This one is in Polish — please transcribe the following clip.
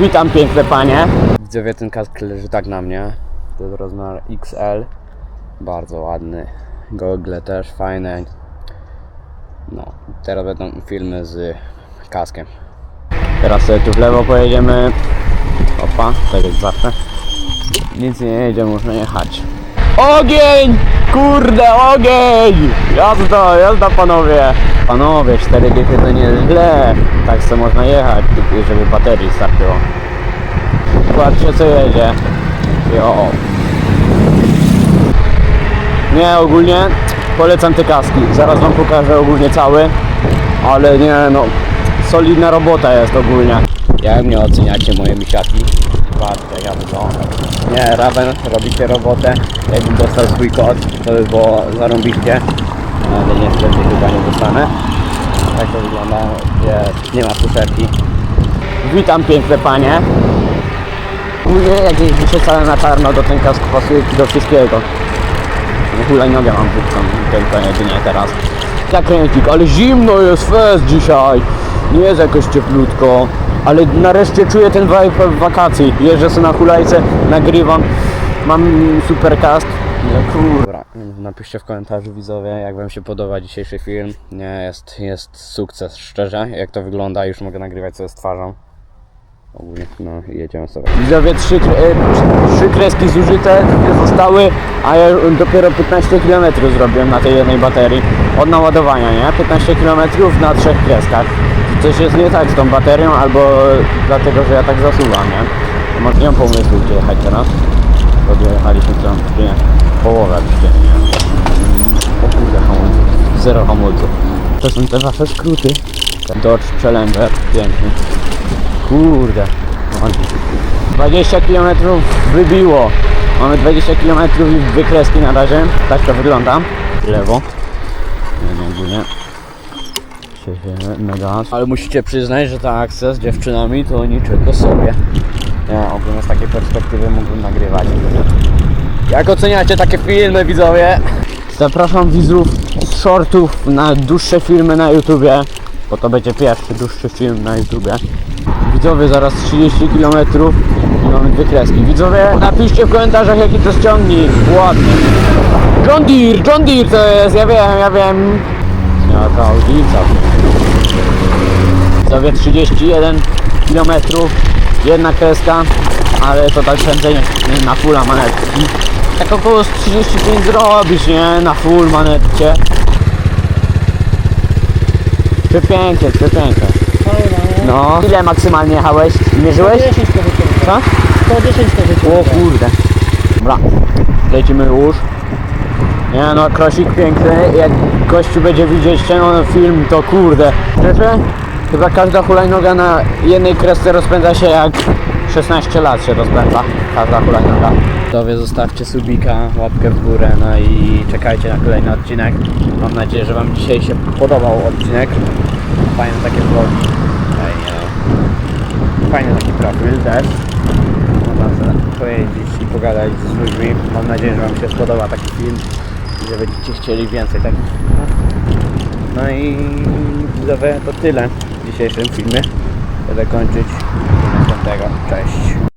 Witam piękne panie. Widzowie, ten kask leży tak na mnie. To jest rozmiar XL. Bardzo ładny. Gogle też fajne. No, teraz będą filmy z kaskiem. Teraz sobie tu w lewo pojedziemy. Opa, tak jak zawsze. Nic nie jedzie, można jechać. Ogień! Kurde, ogień! Jazda, jazda panowie! Panowie, 4 dychy to nie źle. Tak sobie można jechać, tylko żeby baterii starczyło. Patrzcie co jedzie. Jo. Nie, ogólnie polecam te kaski. Zaraz wam pokażę ogólnie cały. Ale nie no, solidna robota jest ogólnie. Jak mnie oceniacie moje misiaki? Patrzcie, ja to. Nie, Raven, robicie robotę. Jakbym dostał swój kod, to by było zarąbiście. Ale niestety chyba nie dostanę. Tak to wygląda. Nie ma fuszerki. Witam piękne panie. Ogólnie jak jeździcie całe na czarno, to ten kask pasuje do wszystkiego. Hulajnogę mam puszczą, tylko jedynie teraz. Zakręcik, ale zimno jest fest dzisiaj. Nie jest jakoś cieplutko. Ale nareszcie czuję ten vibe wakacji. Jeżdżę sobie na hulajce, nagrywam. Mam super cast. No kur... Dobra, napiszcie w komentarzu widzowie, jak wam się podoba dzisiejszy film. Nie, jest, jest sukces, szczerze. Jak to wygląda, już mogę nagrywać sobie z twarzą. Ogólnie, no jedziemy sobie. Widzowie, trzy, e, trzy kreski zużyte, zostały, a ja dopiero 15 km zrobiłem na tej jednej baterii. Od naładowania, nie? 15 km na trzech kreskach. Coś jest nie tak z tą baterią, albo dlatego, że ja tak zasuwam, nie? Może nie mam pomysłu, gdzie jechać teraz. Bo jechaliśmy tam nie, połowę przecież, nie? O kurde, hamulców. Zero hamulców. To są te wasze skróty. Dodge Challenger, piękny. Kurde. ładnie. 20 km wybiło. Mamy 20 km i dwie kreski na razie. Tak to wygląda. Lewo. Nie, nie, mega. Ale musicie przyznać, że ta akcja z dziewczynami to niczego sobie. Ja ogólnie z takiej perspektywy mógłbym nagrywać. Jak oceniacie takie filmy widzowie? Zapraszam widzów z shortów na dłuższe filmy na YouTubie. Bo to będzie pierwszy dłuższy film na YouTubie. Widzowie, zaraz 30 km i mamy dwie kreski. Widzowie, napiszcie w komentarzach jaki to jest ciągnik. Ładny. John Deere, John Deere to jest, ja wiem, ja wiem. Ja to audica. Widzowie, 31 km, jedna kreska, ale to tak prędzej na fulla manetki. Tak około z 35 zrobisz, nie? Na full manetcie. Przepięknie, przepięknie. No. Ile maksymalnie jechałeś? Mierzyłeś? 10 to. Co? 110 to. O kurde. Dobra, lecimy już. Nie no, krosik piękny. Jak gościu będzie widzieć ten film, to kurde. Szczerze? Chyba każda hulajnoga na jednej kresce rozpędza się jak 16 lat się rozpędza. Każda hulajnoga. Tobie zostawcie subika, łapkę w górę, no i czekajcie na kolejny odcinek. Mam nadzieję, że Wam dzisiaj się podobał odcinek. Fajne takie vlogi. Fajny taki profil też. Można sobie pojeździć i pogadać z ludźmi. Mam nadzieję, że Wam się spodoba taki film i że będziecie chcieli więcej takich. No i widzowie to tyle w dzisiejszym filmie. Będę kończyć. Do następnego. Cześć.